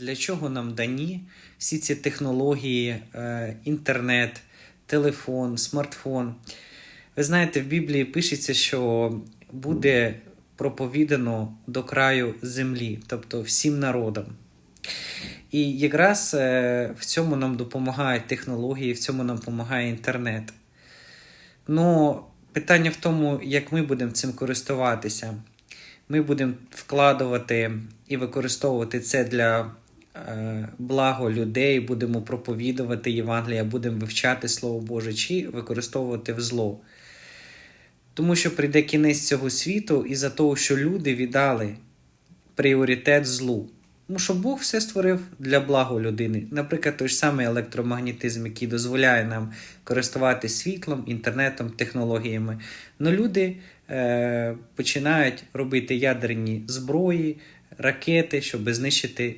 Для чого нам дані всі ці технології, е, інтернет, телефон, смартфон? Ви знаєте, в Біблії пишеться, що буде проповідано до краю землі, тобто всім народам. І якраз е, в цьому нам допомагають технології, в цьому нам допомагає інтернет. Ну, питання в тому, як ми будемо цим користуватися. Ми будемо вкладувати і використовувати це для благо людей, будемо проповідувати Євангелія, будемо вивчати Слово Боже, чи використовувати в зло. Тому що прийде кінець цього світу із-за того, що люди віддали пріоритет злу. Тому що Бог все створив для благо людини. Наприклад, той ж самий електромагнетизм, який дозволяє нам користуватися світлом, інтернетом, технологіями. Но люди е, починають робити ядерні зброї, ракети, щоб знищити